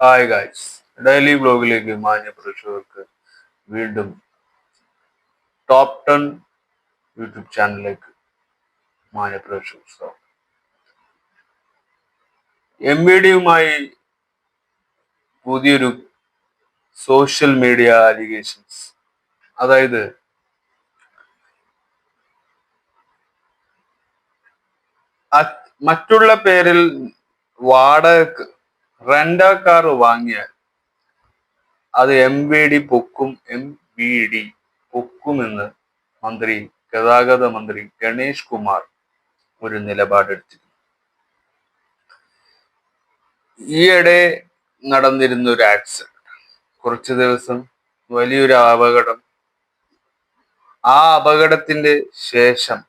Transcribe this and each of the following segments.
Hi guys daily ബ്ലോഗിലേക്ക് മാന്യ പ്രേക്ഷകർക്ക് വീണ്ടും ടോപ്പ് ടെൻ യൂട്യൂബ് ചാനലിലേക്ക് മാന്യ പ്രേക്ഷകർ സ്വാഗതം. എം ബി ഡിയുമായി പുതിയൊരു സോഷ്യൽ മീഡിയ അലിഗേഷൻസ് അതായത് മറ്റുള്ള പേരിൽ വാടക റെന്റാ കാർ വാങ്ങിയാൽ അത് എം വി ഡി പൊക്കും എം വി ഡി പൊക്കുമെന്ന് മന്ത്രി ഗതാഗത മന്ത്രി ഗണേഷ് കുമാർ ഒരു നിലപാടെടുത്തിരുന്നു. ഈയിടെ നടന്നിരുന്ന ഒരു ആക്സിഡന്റ് കുറച്ചു ദിവസം വലിയൊരു അപകടം. ആ അപകടത്തിന്റെ ശേഷം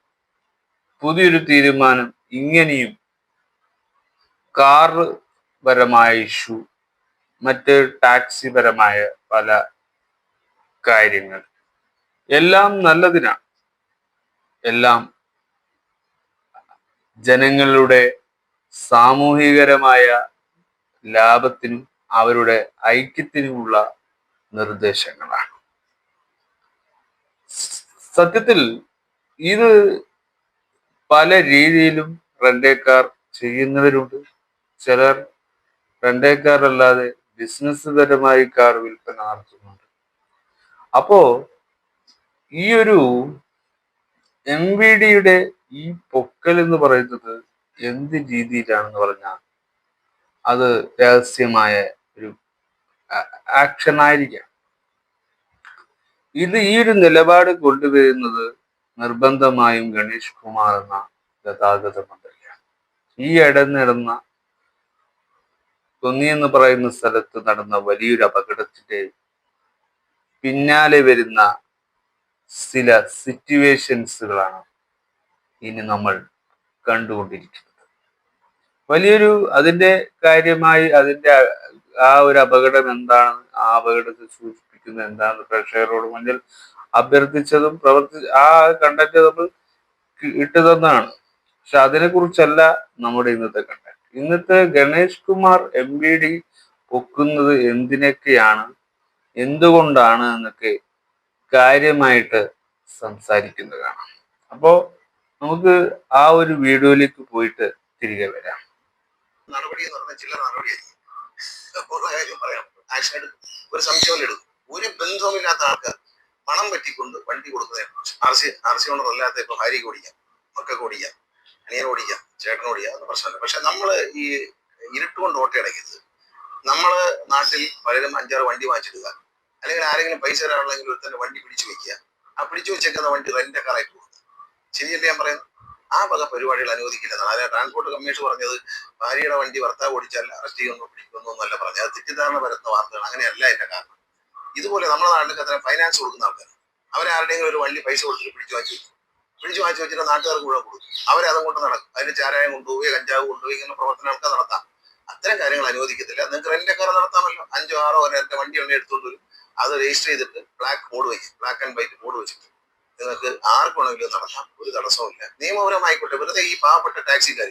പുതിയൊരു തീരുമാനം ഇങ്ങനെയും കാറ് പരമായ ഇഷ്യൂ മറ്റ് ടാക്സി പരമായ പല കാര്യങ്ങൾ. എല്ലാം നല്ലതിനാണ് എല്ലാം ജനങ്ങളുടെ സാമൂഹികരമായ ലാഭത്തിനും അവരുടെ ഐക്യത്തിനുമുള്ള നിർദ്ദേശങ്ങളാണ്. സത്യത്തിൽ ഇത് പല രീതിയിലും റെന്റേക്കാർ ചെയ്യുന്നവരുണ്ട്. ചിലർ റെന്റേക്കാർ അല്ലാതെ ബിസിനസ് പരമായി കാർ വിൽപ്പന നടത്തുന്നുണ്ട്. അപ്പോ ഈ ഒരു എം വി ഡിയുടെ ഈ പൊക്കൽ എന്ന് പറയുന്നത് എന്ത് രീതിയിലാണെന്ന് പറഞ്ഞാൽ അത് രഹസ്യമായ ഒരു ആക്ഷൻ ആയിരിക്കാം. ഇത് ഈ ഒരു നിലപാട് കൊണ്ടുവരുന്നത് നിർബന്ധമായും ഗണേഷ് കുമാർ എന്ന ഗതാഗത മന്ത്രിയാണ്. ഈ ഇടനിടന്ന കൊന്നി എന്ന് പറയുന്ന സ്ഥലത്ത് നടന്ന വലിയൊരു അപകടത്തിന്റെ പിന്നാലെ വരുന്ന ചില സിറ്റുവേഷൻസുകളാണ് ഇനി നമ്മൾ കണ്ടുകൊണ്ടിരിക്കുന്നത്. വലിയൊരു അതിന്റെ കാര്യമായി അതിന്റെ ആ- ആ ഒരു അപകടം എന്താണ് ആ അപകടത്തെ സൂചിപ്പിക്കുന്നത് എന്താണ് പ്രേക്ഷകരോട് മുന്നിൽ അഭ്യർത്ഥിച്ചതും പ്രവർത്തി ആ കണ്ടന്റ് നമ്മൾ ഇട്ടതെന്നാണ് ഇട്ടു തന്നാണ് പക്ഷെ അതിനെ കുറിച്ചല്ല നമ്മുടെ ഇന്നത്തെ കണ്ടന്റ് ഇന്നത്തെ Ganesh Kumar M B D പൊക്കുന്നത് എന്തിനൊക്കെയാണ്? എന്തുകൊണ്ടാണ് എന്നൊക്കെ കാര്യമായിട്ട് സംസാരിക്കുന്നതാണ്. അപ്പോ നമുക്ക് ആ ഒരു വീഡിയോയിലേക്ക് പോയിട്ട് തിരികെ വരാം. നടപടി പറയാം. ആക്ഷൻ ഒരു സംശയം ഒരു ബന്ധവുമില്ലാത്ത ആൾക്കാർ പണം പറ്റിക്കൊണ്ട് വണ്ടി കൊടുക്കുന്നതാണ് R C R C owner അല്ലാത്ത ഇപ്പൊ ഭാര്യയ്ക്ക് ഓടിക്കാം മക്കൾക്ക് ഓടിക്കാം അനിയൻ ഓടിക്കാം ചേട്ടൻ ഓടിക്കാം അതൊന്നും പ്രശ്നമില്ല. പക്ഷെ നമ്മൾ ഈ ഇരുട്ടുകൊണ്ട് ഓട്ടയടയ്ക്കരുത് നമ്മൾ നാട്ടിൽ പലരും അഞ്ചാറ് വണ്ടി വാങ്ങിച്ചിടുക. അല്ലെങ്കിൽ ആരെങ്കിലും പൈസ തരാനുള്ളെങ്കിൽ ഒരു തന്നെ വണ്ടി പിടിച്ചു വെക്കുക. ആ പിടിച്ചു വെച്ചേക്കുന്ന വണ്ടി റെന്റ് കാറായിട്ട് പോകുന്നത് ശരിയല്ലേ ഞാൻ പറയുന്നത്? ആ വക പരിപാടികൾ അനുവദിക്കില്ലെന്നാണ് അതായത് ട്രാൻസ്പോർട്ട് കമ്മീഷൻ പറഞ്ഞത് ഭാര്യയുടെ വണ്ടി ഭർത്താവ് ഓടിച്ചാൽ അറസ്റ്റ് ചെയ്യുന്നു പിടിക്കുന്നു എന്നല്ല പറഞ്ഞത്. അത് തെറ്റിദ്ധാരണ വരുന്ന വാർത്തകൾ അങ്ങനെയല്ല എന്റെ കാരണം. ഇതുപോലെ നമ്മുടെ നാട്ടിലൊക്കെ അത്ര ഫൈനാൻസ് കൊടുക്കുന്ന ആൾക്കാർ അവരാരുടെയെങ്കിലും ഒരു വള്ളി പൈസ കൊടുത്തിട്ട് പിടിച്ചു വാങ്ങി പിടിച്ചു വാങ്ങിച്ചു വെച്ചിട്ട് നാട്ടുകാർക്ക് മുഴുവൻ കൊടുക്കും. അവരതും കൊണ്ട് നടക്കും. അതിന് ചാരായം കൊണ്ടുപോയി കഞ്ചാവ് കൊണ്ടുപോയി ഇങ്ങനെ പ്രവർത്തനമൊക്കെ നടത്താം. അത്തരം കാര്യങ്ങൾ അനുവദിക്കത്തില്ല. നിങ്ങൾക്ക് റെന്റൊക്കെ നടത്താമല്ലോ. അഞ്ചോ ആറോ രണ്ട് വണ്ടി ഉണ്ടെങ്കിൽ എടുത്തുകൊണ്ട് വരും. അത് രജിസ്റ്റർ ചെയ്തിട്ട് ബ്ലാക്ക് ബോർഡ് വെച്ച് ബ്ലാക്ക് ആൻഡ് വൈറ്റ് ബോർഡ് വെച്ചിട്ട് നിങ്ങൾക്ക് ആർക്കുണെങ്കിലും നടത്താം. ഒരു തടസ്സവുമില്ല. നിയമപരമായിക്കോട്ടെ. വെറുതെ ഈ പാവപ്പെട്ട ടാക്സിക്കാർ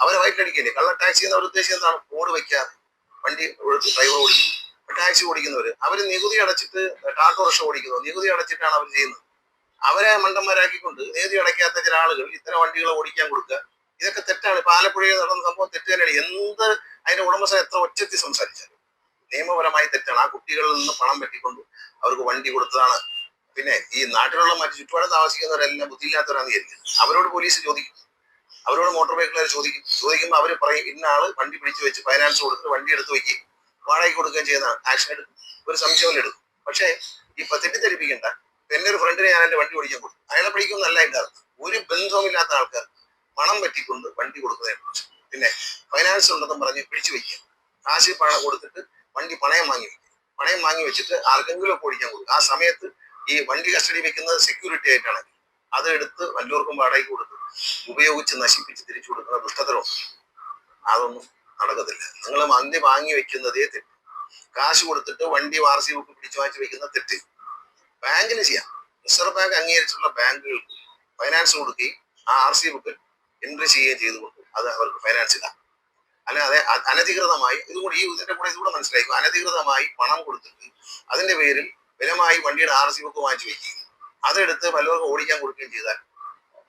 അവരെ വയറ്റിലടിക്കല്ലേ? കള്ള ടാക്സി എന്ന് ഉദ്ദേശം എന്താണ്? ബോർഡ് വെക്കാതെ. വണ്ടി ഡ്രൈവർ ഓടിക്കും. ടാക്സി ഓടിക്കുന്നവര്. അവർ നികുതി അടച്ചിട്ട് ടാട്ടോറിക്ഷ ഓടിക്കുന്നു. നികുതി അടച്ചിട്ടാണ് അവർ ചെയ്യുന്നത്. അവരെ മണ്ടന്മാരാക്കിക്കൊണ്ട് നികുതി അടയ്ക്കാത്ത ചില ആളുകൾ ഇത്തരം വണ്ടികളെ ഓടിക്കാൻ കൊടുക്കുക. ഇതൊക്കെ തെറ്റാണ്. ഇപ്പൊ ആലപ്പുഴയിൽ നടന്ന സംഭവം തെറ്റ് തന്നെയാണ് എന്ത് അതിന്റെ ഉടമസ്ഥ എത്ര ഒച്ചത്തി സംസാരിച്ചാലും. നിയമപരമായി തെറ്റാണ്. ആ കുട്ടികളിൽ നിന്ന് പണം പറ്റിക്കൊണ്ട് അവർക്ക് വണ്ടി കൊടുത്തതാണ്. പിന്നെ ഈ നാട്ടിലുള്ള മറ്റു ചുറ്റുപാടും താമസിക്കുന്നവരെല്ലാം ബുദ്ധിയില്ലാത്തവരാണെന്ന് വിചാരിക്കും അവരോട് പോലീസ് ചോദിക്കും. അവരോട് മോട്ടോർ വെഹിക്കിളുകാർ ചോദിക്കും. ചോദിക്കുമ്പോൾ അവർ പറയും ഇന്ന ആൾ വണ്ടി പിടിച്ചു വെച്ച് ഫൈനാൻസ് കൊടുത്തിട്ട് വണ്ടി എടുത്ത് വയ്ക്കും വാടകയ്ക്ക് കൊടുക്കുകയും ചെയ്യുന്ന ആക്ഷൻ എടുക്കും. ഒരു സംശയം എടുക്കും. പക്ഷേ ഇപ്പൊ തെറ്റിദ്ധരിപ്പിക്കണ്ട. എന്റെ ഒരു ഫ്രണ്ടിനെ ഞാൻ എന്റെ വണ്ടി ഓടിക്കാൻ കൊടുത്തു. അയാളെ പിടിക്കും എന്റെ ഒരു ബന്ധവുമില്ലാത്ത ആൾക്കാർ പണം പറ്റിക്കൊണ്ട് വണ്ടി കൊടുക്കുന്നതിനെ കുറിച്ച്. പിന്നെ ഫൈനാൻസ് ഉണ്ടെന്നും പറഞ്ഞ് പിടിച്ചു വയ്ക്കുക കാശ് പണം കൊടുത്തിട്ട് വണ്ടി പണയം വാങ്ങി വെക്കുക. പണയം വാങ്ങി വെച്ചിട്ട് ആർക്കെങ്കിലും ഒക്കെ ഓടിക്കാൻ കൊടുക്കും ആ സമയത്ത് ഈ വണ്ടി കസ്റ്റഡി വെക്കുന്നത് സെക്യൂരിറ്റി ആയിട്ടാണ്. അത് എടുത്ത് വല്ലവർക്കും വാടകയ്ക്ക് കൊടുത്ത് ഉപയോഗിച്ച് നശിപ്പിച്ച് തിരിച്ചു കൊടുക്കുന്ന ദുഷ്ടതരവും അതൊന്നും നടക്കത്തില്ല. നിങ്ങൾ മന്തി വാങ്ങി വെക്കുന്നതേ തെറ്റ്. കാശ് കൊടുത്തിട്ട് വണ്ടി ആർ സി ബുക്ക് പിടിച്ചു വാങ്ങിച്ച് വെക്കുന്ന തെറ്റ്. ബാങ്കിന് ചെയ്യാം. റിസർവ് ബാങ്ക് അംഗീകരിച്ചിട്ടുള്ള ബാങ്കുകൾക്ക് ഫൈനാൻസ് കൊടുക്കുകയും ആ ആർ സി ബുക്ക് എൻട്രി ചെയ്യുകയും കൊടുക്കും. അത് അവർക്ക് ഫൈനാൻസ് ഇടാം. അല്ലാതെ അനധികൃതമായി ഇതുകൂടി ഈ ഇതിന്റെ കൂടെ ഇതുകൂടെ മനസ്സിലാക്കും അനധികൃതമായി പണം കൊടുത്തിട്ട് അതിന്റെ പേരിൽ വിലമായി വണ്ടിയുടെ ആർ സി ബുക്ക് വാങ്ങിച്ചു വെക്കുകയും അതെടുത്ത് പലവർക്ക് ഓടിക്കാൻ കൊടുക്കുകയും ചെയ്താൽ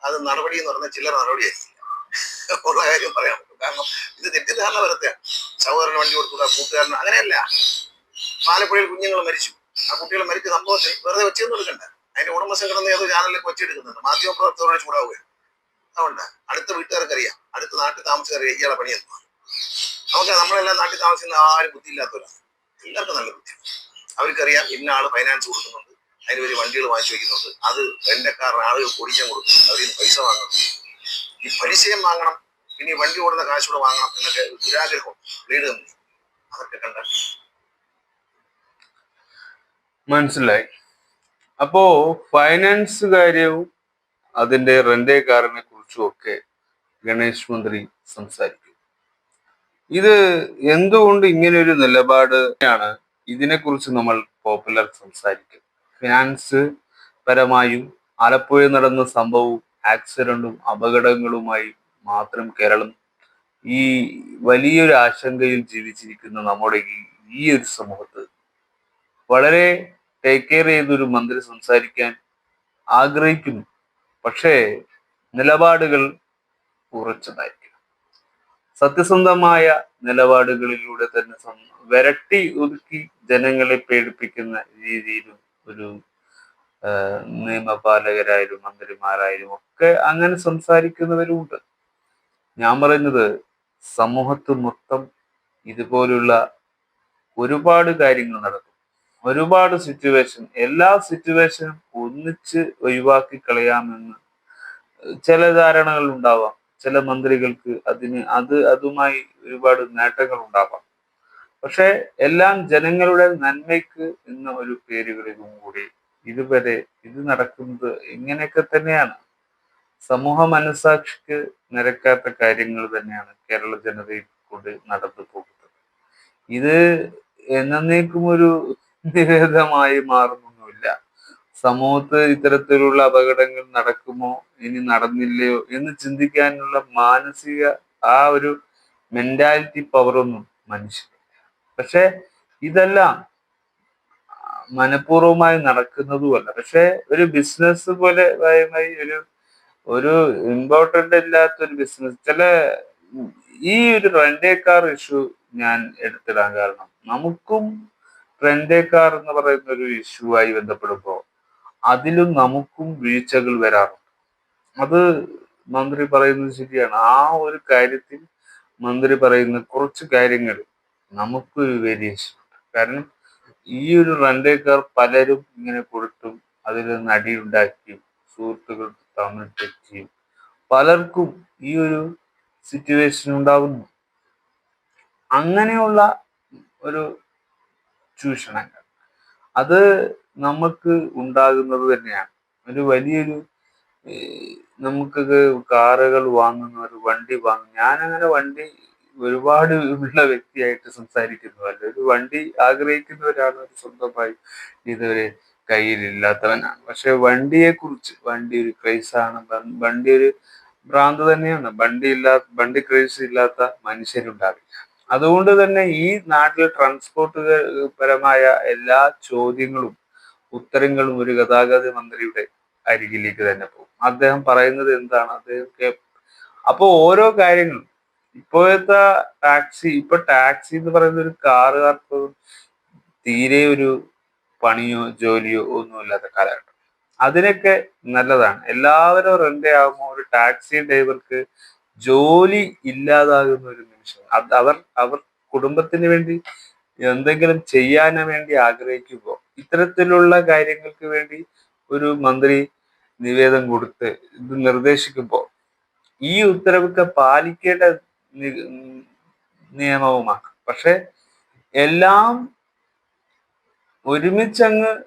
അത് നടപടി എന്ന് പറഞ്ഞാൽ ചില്ലറ നടപടിയായിരിക്കില്ല. ഉള്ള കാര്യം പറയാൻ പറ്റും. കാരണം ഇത് തെറ്റിദ്ധാരണ വരത്തെ സഹോദരന് വണ്ടി കൊടുക്കുക കൂട്ടുകാരന് അങ്ങനെയല്ല. ആലപ്പുഴയിൽ കുഞ്ഞുങ്ങൾ മരിച്ചു. ആ കുട്ടികൾ മരിച്ച സംഭവത്തിൽ വെറുതെ വെച്ചെന്ന് എടുക്കണ്ട. അതിന്റെ ഉടമസ്ഥൻ കിടന്ന് ഏതോ ചാനലിലേക്ക് വെച്ചെടുക്കുന്നുണ്ട് മാധ്യമപ്രവർത്തകരോട് ചൂടാവുകയാണ് അതുകൊണ്ട് അടുത്ത വീട്ടുകാർക്കറിയാം. അടുത്ത നാട്ടിൽ താമസിച്ചറിയാം ഇയാളെ പണിയെന്ന് നമുക്ക് നമ്മളെല്ലാം നാട്ടിൽ താമസിക്കുന്ന ആരും ബുദ്ധിയില്ലാത്തവരാണ്. എല്ലാവർക്കും നല്ല ബുദ്ധി. അവർക്കറിയാം ഇന്ന ആൾ ഫൈനാൻസ് കൊടുക്കുന്നുണ്ട്. അതിന് വലിയ വണ്ടികൾ വാങ്ങിച്ചു വയ്ക്കുന്നുണ്ട്. അത് റെന്റക്കാരൻ ആളുകൾ ഓടിക്കാൻ കൊടുക്കുന്നു അവരിൽ പൈസ വാങ്ങണം ഈ പരിചയം വാങ്ങണം ഇനി വണ്ടി ഓടുന്ന കാശൂടെ വാങ്ങണം എന്നൊക്കെ ദുരാഗ്രഹം വീട് തന്നു അതൊക്കെ കണ്ട മനസ്സിലായി. അപ്പോ ഫൈനാൻസ് കാര്യവും അതിന്റെ റെന്റേ കാറിനെ കുറിച്ചും ഒക്കെ ഗണേഷ് മന്ത്രി സംസാരിക്കും. ഇത് എന്തുകൊണ്ട് ഇങ്ങനെ ഒരു നിലപാടാണ് ഇതിനെക്കുറിച്ച് നമ്മൾ പോപ്പുലർ സംസാരിക്കും ഫിനാൻസ് പരമായും ആലപ്പുഴ നടന്ന സംഭവവും ആക്സിഡന്റും അപകടങ്ങളുമായി മാത്രം കേരളം ഈ വലിയൊരു ആശങ്കയിൽ ജീവിച്ചിരിക്കുന്ന നമ്മുടെ ഈ- ഒരു സമൂഹത്ത്. വളരെ ടേക്ക് കെയർ ചെയ്തൊരു മന്ത്രി സംസാരിക്കാൻ ആഗ്രഹിക്കുന്നു. പക്ഷേ നിലപാടുകൾ ഉറച്ചതായിരിക്കും സത്യസന്ധമായ നിലപാടുകളിലൂടെ തന്നെ വരട്ടി ഒതുക്കി ജനങ്ങളെ പേടിപ്പിക്കുന്ന രീതിയിലും ഒരു നിയമപാലകരായാലും മന്ത്രിമാരായാലും ഒക്കെ അങ്ങനെ സംസാരിക്കുന്നവരുമുണ്ട്. ഞാൻ പറയുന്നത് സമൂഹത്ത് മൊത്തം ഇതുപോലുള്ള ഒരുപാട് കാര്യങ്ങൾ നടക്കും. ഒരുപാട് സിറ്റുവേഷൻ എല്ലാ സിറ്റുവേഷനും ഒന്നിച്ച് ഒഴിവാക്കി കളയാമെന്ന് ചില ധാരണകൾ ഉണ്ടാവാം. ചില മന്ത്രികൾക്ക് അതിന് അത് അതുമായി ഒരുപാട് നേട്ടങ്ങൾ ഉണ്ടാവാം. പക്ഷെ എല്ലാം ജനങ്ങളുടെ നന്മയ്ക്ക് എന്ന ഒരു പേരുകളിലും കൂടി ഇതുവരെ ഇത് നടക്കുന്നത് ഇങ്ങനെയൊക്കെ തന്നെയാണ്. സമൂഹ മനസാക്ഷിക്ക് നിരക്കാത്ത കാര്യങ്ങൾ തന്നെയാണ് കേരള ജനതയിൽ കൊണ്ട് നടന്നു പോകുന്നത്. ഇത് എന്നേക്കും ഒരു നിവേദമായി മാറുന്നൊന്നുമില്ല. സമൂഹത്ത് ഇത്തരത്തിലുള്ള അപകടങ്ങൾ നടക്കുമോ ഇനി നടന്നില്ലയോ എന്ന് ചിന്തിക്കാനുള്ള മാനസിക ആ ഒരു മെന്റാലിറ്റി പവറൊന്നും മനുഷ്യനില്ല പക്ഷെ ഇതെല്ലാം മനഃപൂർവമായി നടക്കുന്നതുമല്ല പക്ഷെ ഒരു ബിസിനസ് പോലെ ഭാഗമായി ഒരു ഒരു ഇമ്പോർട്ടന്റ് ഇല്ലാത്ത ഒരു ബിസിനസ് ചില ഈ ഒരു റെൻഡേ കാർ ഇഷ്യൂ ഞാൻ എടുത്തിടാൻ കാരണം നമുക്കും റെൻഡേ കാർ എന്ന് പറയുന്ന ഒരു ഇഷ്യൂ ആയി ബന്ധപ്പെടുമ്പോൾ അതിലും നമുക്കും വീഴ്ചകൾ വരാറുണ്ട്. അത് മന്ത്രി പറയുന്നത് ശരിയാണ്. ആ ഒരു കാര്യത്തിൽ മന്ത്രി പറയുന്ന കുറച്ച് കാര്യങ്ങൾ നമുക്കൊരു വേരിയേഷൻ ഉണ്ട്. കാരണം ഈ ഒരു റണ്ടേക്കാർ പലരും ഇങ്ങനെ കൊടുത്തും അതിൽ നടിയുണ്ടാക്കിയും സുഹൃത്തുക്കൾ തമ്മിൽ തെറ്റിയും പലർക്കും ഈ ഒരു സിറ്റുവേഷൻ ഉണ്ടാകുന്നു അങ്ങനെയുള്ള ഒരു ചൂഷണങ്ങൾ അത് നമുക്ക് ഉണ്ടാകുന്നത് തന്നെയാണ്. ഒരു വലിയൊരു നമുക്ക് നമുക്കൊക്കെ കാറുകൾ വാങ്ങുന്ന ഒരു വണ്ടി വാങ്ങും. ഞാനങ്ങനെ വണ്ടി ഒരുപാട് ഉള്ള വ്യക്തിയായിട്ട് സംസാരിക്കുന്നതല്ല ഒരു വണ്ടി ആഗ്രഹിക്കുന്ന ഒരാണ് ഒരു സ്വന്തമായി ഇതുവരെ കയ്യിലില്ലാത്തവനാണ്. പക്ഷെ വണ്ടിയെ കുറിച്ച് വണ്ടി ഒരു ക്രൈസാണ് വണ്ടി ഒരു ഭ്രാന്ത് തന്നെയാണ്. വണ്ടി ഇല്ലാ വണ്ടി ക്രൈസ് ഇല്ലാത്ത മനുഷ്യരുണ്ടാവില്ല. അതുകൊണ്ട് തന്നെ ഈ നാട്ടിൽ ട്രാൻസ്പോർട്ട് പരമായ എല്ലാ ചോദ്യങ്ങളും ഉത്തരങ്ങളും ഒരു ഗതാഗത മന്ത്രിയുടെ അരികിലേക്ക് തന്നെ പോകും. അദ്ദേഹം പറയുന്നത് എന്താണ്? അദ്ദേഹം അപ്പോൾ ഓരോ കാര്യങ്ങളും ഇപ്പോഴത്തെ ടാക്സി ഇപ്പൊ ടാക്സി എന്ന് പറയുന്ന ഒരു കാറുകാർക്ക് തീരെ ഒരു പണിയോ ജോലിയോ ഒന്നും ഇല്ലാത്ത കാലഘട്ടം. അതിനൊക്കെ നല്ലതാണ്. എല്ലാവരും റെന്റ് ആകുമ്പോൾ ഒരു ടാക്സി ഡ്രൈവർക്ക് ജോലി ഇല്ലാതാകുന്ന ഒരു നിമിഷം. അത് അവർ അവർ കുടുംബത്തിന് വേണ്ടി എന്തെങ്കിലും ചെയ്യാൻ വേണ്ടി ആഗ്രഹിക്കുമ്പോൾ ഇത്തരത്തിലുള്ള കാര്യങ്ങൾക്ക് വേണ്ടി ഒരു മന്ത്രി നിവേദനം കൊടുത്ത് ഇത് നിർദ്ദേശിക്കുമ്പോൾ ഈ ഉത്തരവൊക്കെ പാലിക്കേണ്ട നി- നിയമവുമാണ്. പക്ഷെ എല്ലാം ഒരുമിച്ചങ്ങ്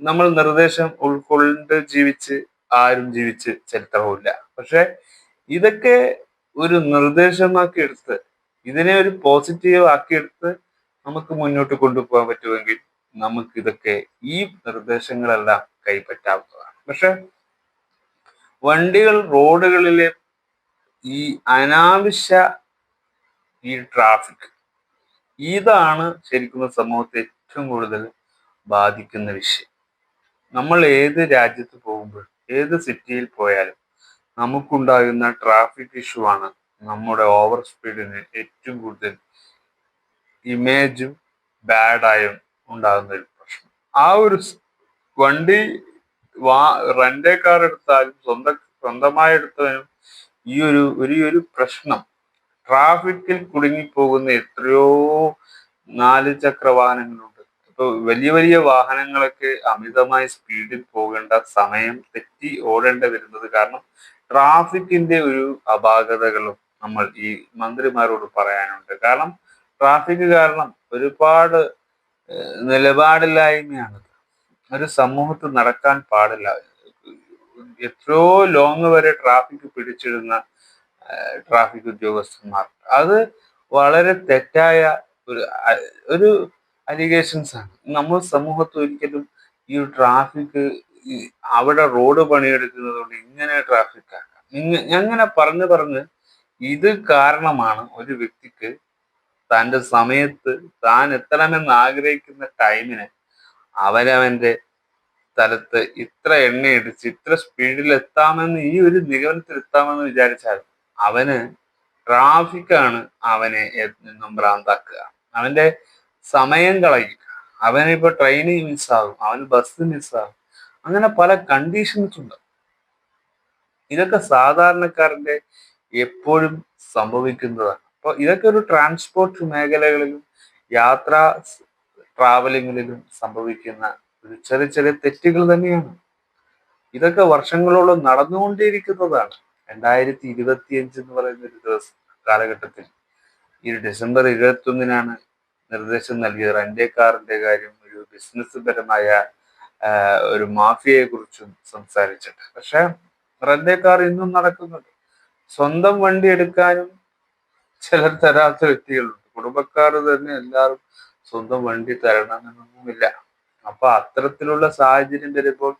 നമ്മൾ നിർദ്ദേശം ഉൾക്കൊണ്ട് ജീവിച്ച് ആരും ജീവിച്ച് ചരിത്രവുമില്ല. പക്ഷെ ഇതൊക്കെ ഒരു നിർദ്ദേശമാക്കി എടുത്ത് ഇതിനെ ഒരു പോസിറ്റീവ് ആക്കിയെടുത്ത് നമുക്ക് മുന്നോട്ട് കൊണ്ടുപോകാൻ പറ്റുമെങ്കിൽ നമുക്ക് ഇതൊക്കെ ഈ നിർദ്ദേശങ്ങളെല്ലാം കൈപ്പറ്റാവുന്നതാണ്. പക്ഷെ വണ്ടികൾ റോഡുകളിലെ ഈ അനാവശ്യ ഈ ട്രാഫിക് ഇതാണ് ശരിക്കും സമൂഹത്തെ ഏറ്റവും കൂടുതൽ ബാധിക്കുന്ന വിഷയം. നമ്മൾ ഏത് രാജ്യത്ത് പോകുമ്പോൾ ഏത് സിറ്റിയിൽ പോയാലും നമുക്കുണ്ടാകുന്ന ട്രാഫിക് ഇഷ്യൂ ആണ് നമ്മുടെ ഓവർ സ്പീഡിന് ഏറ്റവും കൂടുതൽ ഇമേജും ബാഡായും ഉണ്ടാകുന്ന ഒരു പ്രശ്നം. ആ ഒരു വണ്ടി വാ റെന്റേ കാർ എടുത്താലും സ്വന്തം സ്വന്തമായി എടുത്തവനും ഈ ഒരു ഒരു ഒരു പ്രശ്നം. ട്രാഫിക്കിൽ കുടുങ്ങിപ്പോകുന്ന എത്രയോ നാല് ചക്ര വാഹനങ്ങളുണ്ട് ഇപ്പൊ വലിയ വലിയ വാഹനങ്ങളൊക്കെ അമിതമായ സ്പീഡിൽ പോകേണ്ട സമയം തെറ്റി ഓടേണ്ടി വരുന്നത് കാരണം ട്രാഫിക്കിന്റെ ഒരു അപാകതകളും നമ്മൾ ഈ മന്ത്രിമാരോട് പറയാനുണ്ട്. കാരണം ട്രാഫിക് കാരണം ഒരുപാട് നിലപാടില്ലായ്മയാണ് ഒരു സമൂഹത്തിൽ നടക്കാൻ പാടില്ല. എത്രയോ ലോങ് വരെ ട്രാഫിക് പിടിച്ചിടുന്ന ട്രാഫിക് ഉദ്യോഗസ്ഥന്മാർ. അത് വളരെ തെറ്റായ ഒരു ഒരു അലിഗേഷൻസ് ആണ്. നമ്മൾ സമൂഹത്തിൽ ഒരിക്കലും ഈ ട്രാഫിക് അവിടെ റോഡ് പണിയെടുക്കുന്നത് കൊണ്ട് ഇങ്ങനെ ട്രാഫിക് ആക്കാം. അങ്ങനെ പറഞ്ഞു പറഞ്ഞ് ഇത് കാരണമാണ് ഒരു വ്യക്തിക്ക് തന്റെ സമയത്ത് താൻ എത്തണമെന്ന് ആഗ്രഹിക്കുന്ന ടൈമിന് അവനവന്റെ സ്ഥലത്ത് ഇത്ര എണ്ണയടിച്ച് ഇത്ര സ്പീഡിൽ എത്താമെന്ന് ഈ ഒരു നിഗമനത്തിൽ എത്താമെന്ന് വിചാരിച്ചാൽ അവന് ട്രാഫിക്കാണ് അവനെ നിന്നും ഭ്രാന്താക്കുക. അവന്റെ സമയം കളയും അവനിപ്പോ ട്രെയിന് മിസ്സാകും അവന് ബസ് മിസ്സാകും അങ്ങനെ പല കണ്ടീഷൻസ് ഉണ്ട്. ഇതൊക്കെ സാധാരണക്കാരന്റെ എപ്പോഴും സംഭവിക്കുന്നതാണ്. അപ്പൊ ഇതൊക്കെ ഒരു ട്രാൻസ്പോർട്ട് മേഖലകളിലും യാത്രാ ട്രാവലിങ്ങിലും സംഭവിക്കുന്ന ചെറിയ ചെറിയ തെറ്റുകൾ തന്നെയാണ്. ഇതൊക്കെ വർഷങ്ങളോളം നടന്നുകൊണ്ടേയിരിക്കുന്നതാണ്. രണ്ടായിരത്തി ഇരുപത്തിയഞ്ച് എന്ന് പറയുന്ന ഒരു ദിവസം കാലഘട്ടത്തിൽ. ഈ ഡിസംബർ ഇരുപത്തി ഒന്നിനാണ് നിർദ്ദേശം നൽകിയത്. റെന്റേ കാറിന്റെ കാര്യം ഒരു ബിസിനസ് പരമായ ഒരു മാഫിയയെ കുറിച്ചും സംസാരിച്ചിട്ട്. പക്ഷെ റെന്റേ കാർ ഇന്നും നടക്കുന്നുണ്ട്. സ്വന്തം വണ്ടി എടുക്കാനും ചിലർ തരാത്ത വ്യക്തികളുണ്ട്. കുടുംബക്കാർ തന്നെ എല്ലാവരും സ്വന്തം വണ്ടി തരണമെന്നൊന്നുമില്ല. അപ്പൊ അത്തരത്തിലുള്ള സാഹചര്യം വരുമ്പോൾ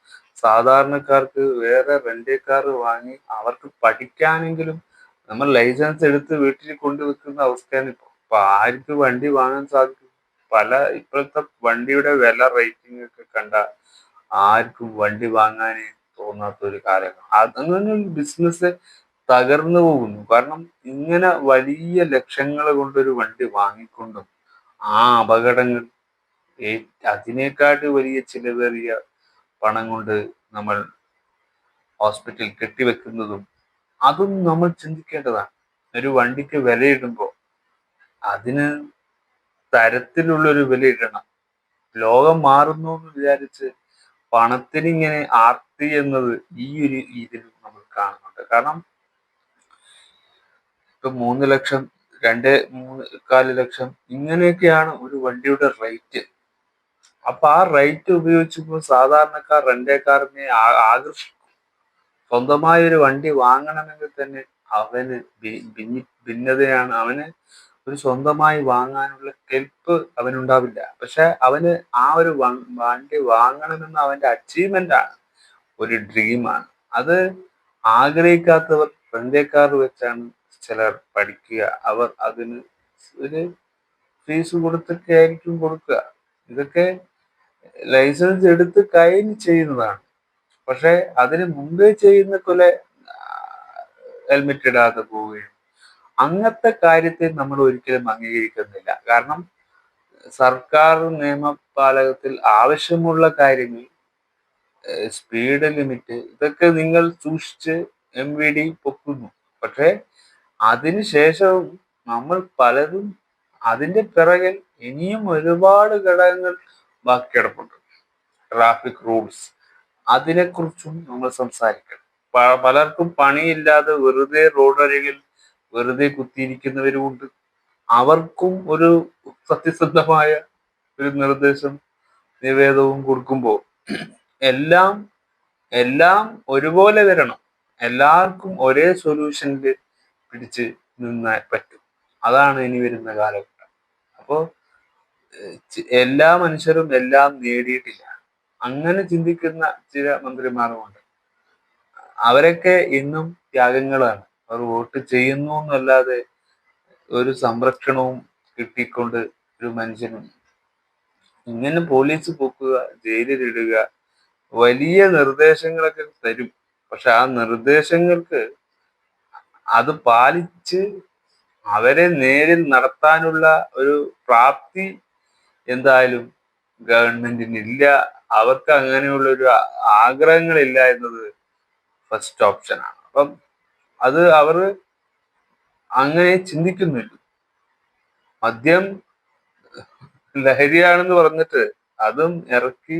സാധാരണക്കാർക്ക് വേറെ റെന്റേ കാർ വാങ്ങി അവർക്ക് പഠിക്കാനെങ്കിലും നമ്മൾ ലൈസൻസ് എടുത്ത് വീട്ടിൽ കൊണ്ടുവെക്കുന്ന അവസ്ഥയാണ് ഇപ്പൊ. അപ്പൊ ആർക്ക് വണ്ടി വാങ്ങാൻ സാധിക്കും? പല ഇപ്പോഴത്തെ വണ്ടിയുടെ വില റേറ്റിംഗ് ഒക്കെ കണ്ട ആർക്കും വണ്ടി വാങ്ങാനേ തോന്നാത്ത ഒരു കാലഘട്ടം അതങ്ങനെ ബിസിനസ് തകർന്നു പോകുന്നു. കാരണം ഇങ്ങനെ വലിയ ലക്ഷങ്ങൾ കൊണ്ടൊരു വണ്ടി വാങ്ങിക്കൊണ്ടും ആ അപകടങ്ങൾ അതിനേക്കാട്ട് വലിയ ചിലവേറിയ പണം കൊണ്ട് നമ്മൾ ഹോസ്പിറ്റൽ കെട്ടിവെക്കുന്നതും അതും നമ്മൾ ചിന്തിക്കേണ്ടതാണ്. ഒരു വണ്ടിക്ക് വിലയിടുമ്പോൾ അതിന് തരത്തിലുള്ളൊരു ഇടണം ലോകം മാറുന്നു എന്ന് വിചാരിച്ച് പണത്തിനിങ്ങനെ ആർത്തി എന്നത് ഈ ഒരു ഇതിൽ നമ്മൾ കാണുന്നുണ്ട്. കാരണം ഇപ്പൊ മൂന്ന് ലക്ഷം രണ്ട് മൂന്ന് കാൽ ലക്ഷം ഇങ്ങനെയൊക്കെയാണ് ഒരു വണ്ടിയുടെ റേറ്റ്. അപ്പൊ ആ റേറ്റ് ഉപയോഗിച്ചപ്പോൾ സാധാരണക്കാർ റെന്റേക്കാരനെ ആകർഷിക്കും. സ്വന്തമായ ഒരു വണ്ടി വാങ്ങണമെങ്കിൽ തന്നെ അവന് ഭിന്നതയാണ്. അവന് ഒരു സ്വന്തമായി വാങ്ങാനുള്ള കെൽപ്പ് അവനുണ്ടാവില്ല. പക്ഷെ അവന് ആ ഒരു വണ്ടി വാങ്ങണമെന്ന് അവന്റെ അച്ചീവ്മെന്റ് ആണ്. ഒരു ഡ്രീമാണ് അത് ആഗ്രഹിക്കാത്തവർ റെന്റേക്കാർ വെച്ചാണ് ചിലർ പഠിക്കുക. അവർ അതിന് ഒരു ഫീസ് കൊടുത്തൊക്കെ ആയിരിക്കും കൊടുക്കുക. ഇതൊക്കെ ലൈസൻസ് എടുത്ത് കഴിഞ്ഞ് ചെയ്യുന്നതാണ്. പക്ഷെ അതിന് മുമ്പേ ചെയ്യുന്ന കൊല ഹെൽമെറ്റ് ഇടാതെ പോവുകയും അങ്ങനത്തെ കാര്യത്തെ നമ്മൾ ഒരിക്കലും അംഗീകരിക്കുന്നില്ല. കാരണം സർക്കാർ നിയമപാലകത്തിൽ ആവശ്യമുള്ള കാര്യങ്ങൾ സ്പീഡ് ലിമിറ്റ് ഇതൊക്കെ നിങ്ങൾ സൂക്ഷിച്ച് എം വി ഡി പൊക്കുന്നു. പക്ഷേ അതിനുശേഷവും നമ്മൾ പലതും അതിന്റെ പിറകിൽ ഇനിയും ഒരുപാട് ഘടകങ്ങൾ ബാക്കി കിടപ്പുണ്ട്. ട്രാഫിക് റൂൾസ് അതിനെക്കുറിച്ചും നമ്മൾ സംസാരിക്കണം. പലർക്കും പണിയില്ലാതെ വെറുതെ റോഡരികിൽ വെറുതെ കുത്തിയിരിക്കുന്നവരുമുണ്ട്. അവർക്കും ഒരു സത്യസന്ധമായ ഒരു നിർദ്ദേശം നിവേദവും കൊടുക്കുമ്പോൾ എല്ലാം എല്ലാം ഒരുപോലെ വരണം. എല്ലാവർക്കും ഒരേ സൊല്യൂഷനിൽ പിടിച്ച് നിന്നാൽ പറ്റും. അതാണ് ഇനി വരുന്ന കാലഘട്ടം. അപ്പോൾ എല്ലാ മനുഷ്യരും എല്ലാം നേടിയിട്ടില്ല. അങ്ങനെ ചിന്തിക്കുന്ന ചില മന്ത്രിമാരുമുണ്ട്. അവരൊക്കെ ഇന്നും ത്യാഗങ്ങളാണ്. അവർ വോട്ട് ചെയ്യുന്നു എന്നല്ലാതെ ഒരു സംരക്ഷണവും കിട്ടിക്കൊണ്ട് ഒരു മനുഷ്യനും ഇങ്ങനെ പോലീസ് പൊക്കുക ജയിലിലിടുക വലിയ നിർദ്ദേശങ്ങളൊക്കെ തരും. പക്ഷെ ആ നിർദ്ദേശങ്ങൾക്ക് അത് പാലിച്ച് അവരെ നേരിൽ നടത്താനുള്ള ഒരു പ്രാപ്തി എന്തായാലും ഗവൺമെന്റിന് ഇല്ല അവർക്ക് അങ്ങനെയുള്ള ഒരു ആഗ്രഹങ്ങളില്ല എന്നത് ഫസ്റ്റ് ഓപ്ഷനാണ് അപ്പം അത് അവർ അങ്ങനെ ചിന്തിക്കുന്നില്ല. മദ്യം ലഹരിയാണെന്ന് പറഞ്ഞിട്ട് അതും ഇറക്കി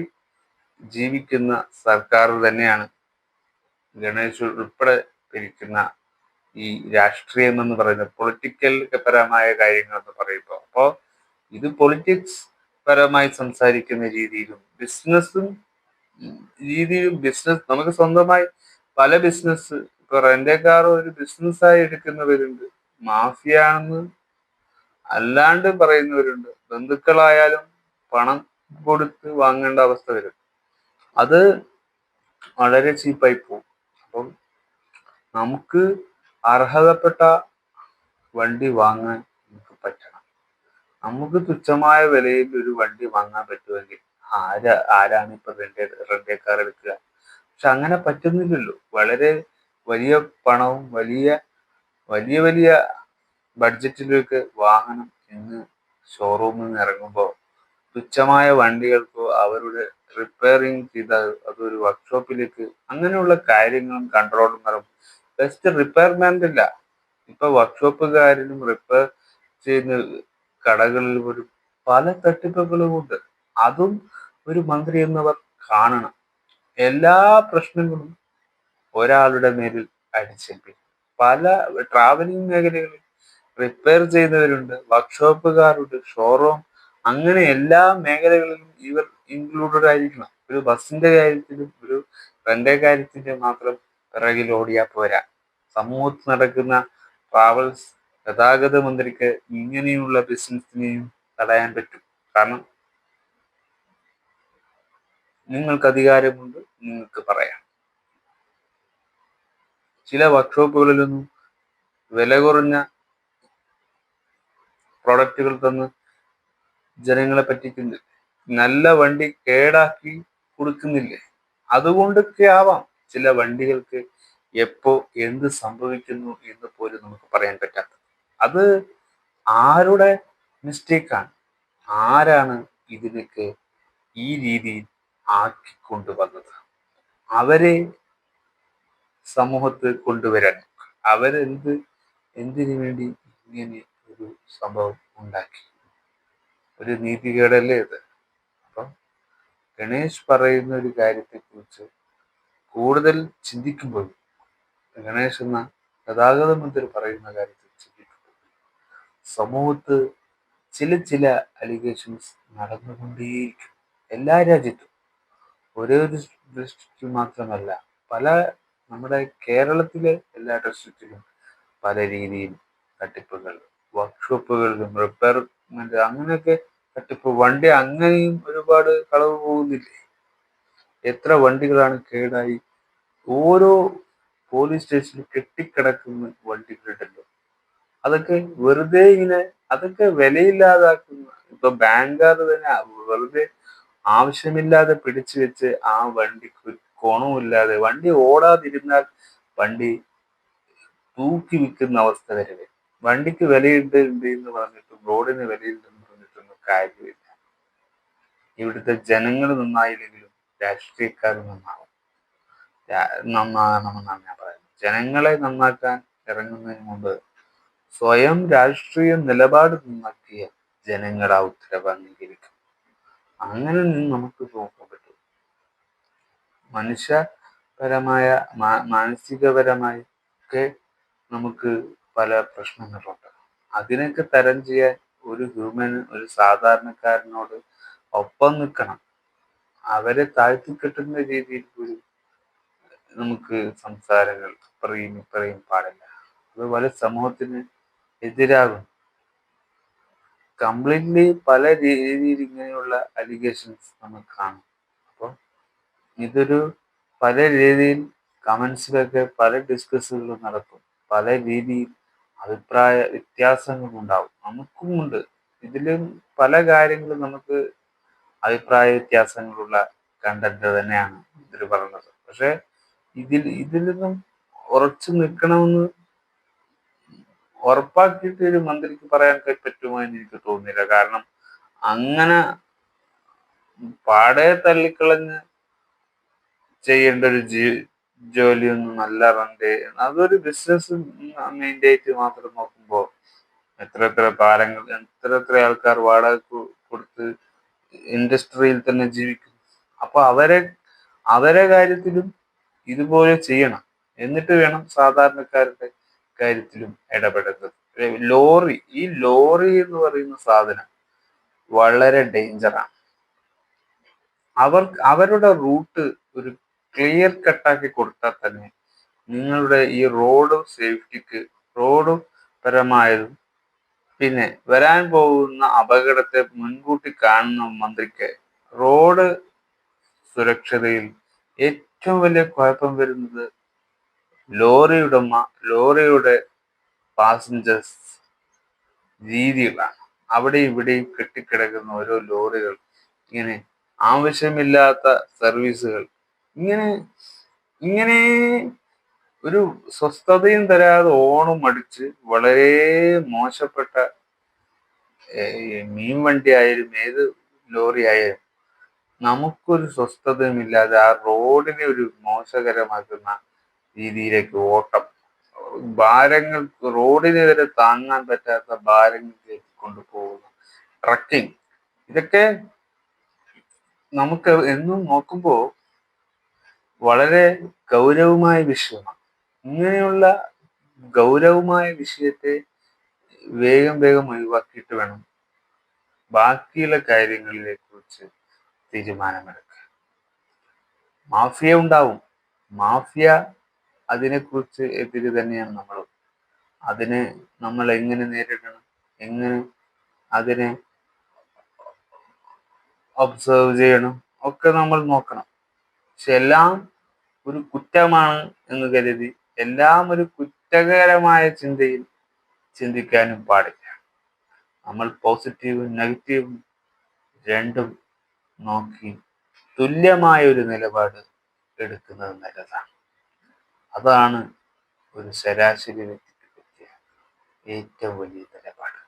ജീവിക്കുന്ന സർക്കാർ തന്നെയാണ് ഗണേശ് ഉൾപ്പെടെ ഭരിക്കുന്ന ഈ രാഷ്ട്രീയം എന്ന് പറയുന്ന പൊളിറ്റിക്കൽ പരമായ കാര്യങ്ങൾ എന്ന് പറയുമ്പോൾ. അപ്പോൾ ഇത് പൊളിറ്റിക്സ് പരമായി സംസാരിക്കുന്ന രീതിയിലും ബിസിനസ്സും രീതിയിലും ബിസിനസ് നമുക്ക് സ്വന്തമായി പല ബിസിനസ് ഇപ്പൊ റെന്റക്കാർ കാർ ഒരു ബിസിനസ്സായി എടുക്കുന്നവരുണ്ട് മാഫിയാണെന്ന് അല്ലാണ്ട് പറയുന്നവരുണ്ട് ബന്ധുക്കളായാലും പണം കൊടുത്ത് വാങ്ങേണ്ട അവസ്ഥ വരും. അത് വളരെ ചീപ്പായി പോകും. അപ്പം നമുക്ക് അർഹതപ്പെട്ട വണ്ടി വാങ്ങാൻ നമുക്ക് തുച്ഛമായ വിലയിൽ ഒരു വണ്ടി വാങ്ങാൻ പറ്റുമെങ്കിൽ ആരാ ആരാണ് ഇപ്പൊ റെന്റ് റെന്റ് കാർ എടുക്കുക? പക്ഷെ അങ്ങനെ പറ്റുന്നില്ലല്ലോ. വളരെ വലിയ പണവും വലിയ വലിയ വലിയ ബഡ്ജറ്റിലേക്ക് വാഹനം ഇന്ന് ഷോറൂമിൽ നിന്ന് ഇറങ്ങുമ്പോൾ തുച്ഛമായ വണ്ടികൾക്കോ അവരുടെ റിപ്പയറിങ് ചെയ്ത അതൊരു വർക്ക്ഷോപ്പിലേക്ക് അങ്ങനെയുള്ള കാര്യങ്ങളും കൺട്രോളും വരും ബെസ്റ്റ് റിപ്പയർമെന്റ് ഇല്ല. ഇപ്പൊ വർക്ക്ഷോപ്പുകാരിലും റിപ്പയർ ചെയ്യുന്ന കടകളിൽ ഒരു പല തട്ടിപ്പുകളും ഉണ്ട്. അതും ഒരു മന്ത്രി എന്നവർ കാണണം. എല്ലാ പ്രശ്നങ്ങളും ഒരാളുടെ മേലിൽ അടിച്ചേൽപ്പിക്കും. പല ട്രാവലിംഗ് മേഖലകളിൽ റിപ്പയർ ചെയ്യുന്നവരുണ്ട് വർക്ക്ഷോപ്പുകാരുണ്ട് ഷോറൂം അങ്ങനെ എല്ലാ മേഖലകളിലും ഇവർ ഇൻക്ലൂഡഡ് ആയിരിക്കണം. ഒരു ബസ്സിന്റെ കാര്യത്തിലും ഒരു റെന്റെ കാര്യത്തിന്റെ മാത്രം പിറകിൽ ഓടിയാൽ പോരാ. സമൂഹത്തിൽ നടക്കുന്ന ട്രാവൽസ് ഗതാഗത മന്ത്രിക്ക് ഇങ്ങനെയുള്ള ബിസിനസിനെയും തടയാൻ പറ്റും. കാരണം നിങ്ങൾക്ക് അധികാരമുണ്ട് നിങ്ങൾക്ക് പറയാം. ചില വർക്ക്ഷോപ്പുകളിലൊന്നും വില കുറഞ്ഞ പ്രൊഡക്റ്റുകൾ തന്ന് ജനങ്ങളെ പറ്റിക്കുന്നില്ല. നല്ല വണ്ടി കേടാക്കി കൊടുക്കുന്നില്ലേ? അതുകൊണ്ടൊക്കെ ആവാം ചില വണ്ടികൾക്ക് എപ്പോ എന്ത് സംഭവിക്കുന്നു എന്ന് പോലും നമുക്ക് പറയാൻ പറ്റാത്തത്. അത് ആരുടെ മിസ്റ്റേക്കാണ് ആരാണ് ഇതിനൊക്കെ ഈ രീതിയിൽ ആക്കിക്കൊണ്ടുവന്നത്? അവരെ സമൂഹത്ത് കൊണ്ടുവരാൻ അവരെന്ത് എന്തിനു വേണ്ടി ഇങ്ങനെ ഒരു സംഭവം ഉണ്ടാക്കി? ഒരു നീതികേടല്ലേ ഇത്? അപ്പം ഗണേഷ് പറയുന്ന ഒരു കാര്യത്തെക്കുറിച്ച് കൂടുതൽ ചിന്തിക്കുമ്പോൾ ഗണേഷ് എന്ന ഗതാഗത മന്ത്രി പറയുന്ന ചിന്തിക്കുമ്പോൾ സമൂഹത്ത് ചില ചില അലിഗേഷൻസ് നടന്നുകൊണ്ടേയിരിക്കും. എല്ലാ രാജ്യത്തും. ഒരേ ഒരു ഡിസ്ട്രിക്റ്റിൽ മാത്രമല്ല. പല നമ്മുടെ കേരളത്തിലെ എല്ലാ ഡിസ്ട്രിക്റ്റിലും പല രീതിയിൽ തട്ടിപ്പുകൾ വർക്ക്ഷോപ്പുകളിലും റിപ്പയർമെന്റ് അങ്ങനെയൊക്കെ തട്ടിപ്പ്. വണ്ടി അങ്ങനെയും ഒരുപാട് കളവ് പോകുന്നില്ലേ? എത്ര വണ്ടികളാണ് കേടായി? ഓരോ പോലീസ് സ്റ്റേഷനിൽ കെട്ടിക്കിടക്കുന്ന വണ്ടികളുണ്ടല്ലോ. അതൊക്കെ വെറുതെ ഇങ്ങനെ അതൊക്കെ വിലയില്ലാതാക്കുന്ന. ഇപ്പൊ ബാങ്കുകാർ തന്നെ വെറുതെ ആവശ്യമില്ലാതെ പിടിച്ചു വെച്ച് ആ വണ്ടിക്ക് ഒരു ഗുണവുമില്ലാതെ വണ്ടി ഓടാതിരുന്നാൽ വണ്ടി തൂക്കി വിൽക്കുന്ന അവസ്ഥ വരെ വരും വണ്ടിക്ക് വിലയുണ്ട് ഉണ്ട് എന്ന് പറഞ്ഞിട്ടും റോഡിന് വിലയുണ്ട് എന്ന് പറഞ്ഞിട്ടൊന്നും കാര്യമില്ല. ഇവിടുത്തെ ജനങ്ങൾ നന്നായില്ലെങ്കിലും രാഷ്ട്രീയക്കാർ നന്നാവും. നന്നാകണമെന്നാണ് ഞാൻ പറയുന്നത്. ജനങ്ങളെ നന്നാക്കാൻ ഇറങ്ങുന്നതിന് മുമ്പ് സ്വയം രാഷ്ട്രീയ നിലപാട് നന്നാക്കിയ ജനങ്ങൾ ആ ഉത്തരവ് അംഗീകരിക്കും അങ്ങനെ നിന്ന് നമുക്ക് നോക്കാൻ പറ്റും. മനുഷ്യപരമായ മാനസികപരമായ ഒക്കെ നമുക്ക് പല പ്രശ്നങ്ങളുണ്ട്. അതിനൊക്കെ തരം ചെയ്യാൻ ഒരു ഹ്യൂമൻ ഒരു സാധാരണക്കാരനോട് ഒപ്പം നിൽക്കണം. അവരെ താഴ്ത്തിക്കെട്ടുന്ന രീതിയിൽ ഒരു നമുക്ക് സംസാരങ്ങൾ പറയും ഇപ്പറയും പാടില്ല. അതുപോലെ സമൂഹത്തിന് എതിരാകും. കംപ്ലീറ്റ്ലി പല രീതിയിൽ ഇങ്ങനെയുള്ള അലിഗേഷൻസ് നമുക്ക് കാണും. അപ്പോൾ ഇതൊരു പല രീതിയിൽ കമൻസിലൊക്കെ പല ഡിസ്കസുകളും നടക്കും. പല രീതിയിൽ അഭിപ്രായ വ്യത്യാസങ്ങളും ഉണ്ടാവും. നമുക്കും ഉണ്ട്. ഇതിലും പല കാര്യങ്ങളും നമുക്ക് അഭിപ്രായ വ്യത്യാസങ്ങളുള്ള കണ്ടന്റ് തന്നെയാണ് ഇതിൽ പറയുന്നത് പക്ഷെ ഇതിൽ നിന്നും ഉറച്ചു നിൽക്കണമെന്ന് ഉറപ്പാക്കിയിട്ട് ഒരു മന്ത്രിക്ക് പറയാൻ പറ്റുമോ എന്ന് എനിക്ക് തോന്നുന്നില്ല. കാരണം അങ്ങനെ പാടെ തള്ളിക്കളഞ്ഞ് ചെയ്യേണ്ട ഒരു ജീ ജോലിയൊന്നും നല്ല റണ്ട് അതൊരു ബിസിനസ് മെയിന്റെ ആയിട്ട് മാത്രം നോക്കുമ്പോൾ എത്ര എത്ര പാലങ്ങൾ എത്ര എത്ര ആൾക്കാർ വാടക കൊടുത്ത് ഇൻഡസ്ട്രിയിൽ തന്നെ ജീവിക്കും. അപ്പൊ അവരെ അവരെ കാര്യത്തിലും ഇതുപോലെ ചെയ്യണം. എന്നിട്ട് വേണം സാധാരണക്കാരുടെ കാര്യത്തിലും ഇടപെടുന്നത്. ലോറി ഈ ലോറി എന്ന് പറയുന്ന സാധനം വളരെ ഡേഞ്ചറാണ് അവർ അവരുടെ റൂട്ട് ഒരു ക്ലിയർ കട്ടാക്കി കൊടുത്താൽ തന്നെ നിങ്ങളുടെ ഈ റോഡ് സേഫ്റ്റിക്ക് റോഡ് പരമായതും പിന്നെ വരാൻ പോകുന്ന അപകടത്തെ മുൻകൂട്ടി കാണുന്ന മന്ത്രിക്ക് റോഡ് സുരക്ഷതയിൽ ഏറ്റവും വലിയ കുഴപ്പം വരുന്നത് ലോറി ഉടമ ലോറിയുടെ പാസഞ്ചേഴ്സ് രീതികളാണ്. അവിടെ ഇവിടെയും കെട്ടിക്കിടക്കുന്ന ഓരോ ലോറികൾ. ഇങ്ങനെ ആവശ്യമില്ലാത്ത സർവീസുകൾ ഇങ്ങനെ ഇങ്ങനെ ഒരു സ്വസ്ഥതയും തരാതെ ഓണം അടിച്ച് വളരെ മോശപ്പെട്ട മീൻ വണ്ടി ആയാലും ഏത് ലോറി ആയാലും നമുക്കൊരു സ്വസ്ഥതയും ഇല്ലാതെ ആ റോഡിനെ ഒരു മോശകരമാക്കുന്ന രീതിയിലേക്ക് ഓട്ടം. ഭാരങ്ങൾ റോഡിന് വരെ താങ്ങാൻ പറ്റാത്ത ഭാരങ്ങളിലേക്ക് കൊണ്ടുപോകുന്നു ട്രക്കിംഗ് ഇതൊക്കെ നമുക്ക് എന്നും നോക്കുമ്പോൾ വളരെ ഗൗരവമായ വിഷയമാണ്. ഇങ്ങനെയുള്ള ഗൗരവമായ വിഷയത്തെ വേഗം വേഗം ഒഴിവാക്കിയിട്ട് വേണം ബാക്കിയുള്ള കാര്യങ്ങളിലെ കുറിച്ച് തീരുമാനമെടുക്കാൻ. മാഫിയ ഉണ്ടാവും. മാഫിയ അതിനെക്കുറിച്ച് എതിര് തന്നെയാണ് നമ്മൾ. അതിനെ നമ്മൾ എങ്ങനെ നേരിടണം? എങ്ങനെ അതിനെ ഒബ്സർവ് ചെയ്യണം? ഒക്കെ നമ്മൾ നോക്കണം. പക്ഷെ എല്ലാം ഒരു കുറ്റമാണ് എന്ന് കരുതി എല്ലാം ഒരു കുറ്റകരമായ ചിന്തയിൽ ചിന്തിക്കാനും പാടില്ല. നമ്മൾ പോസിറ്റീവും നെഗറ്റീവും രണ്ടും നോക്കി തുല്യമായ ഒരു നിലപാട് എടുക്കുന്നത് നല്ലതാണ്. അതാണ് ഒരു ശരാശരി വ്യക്തിക്ക് പറ്റിയ ഏറ്റവും വലിയ നിലപാട്.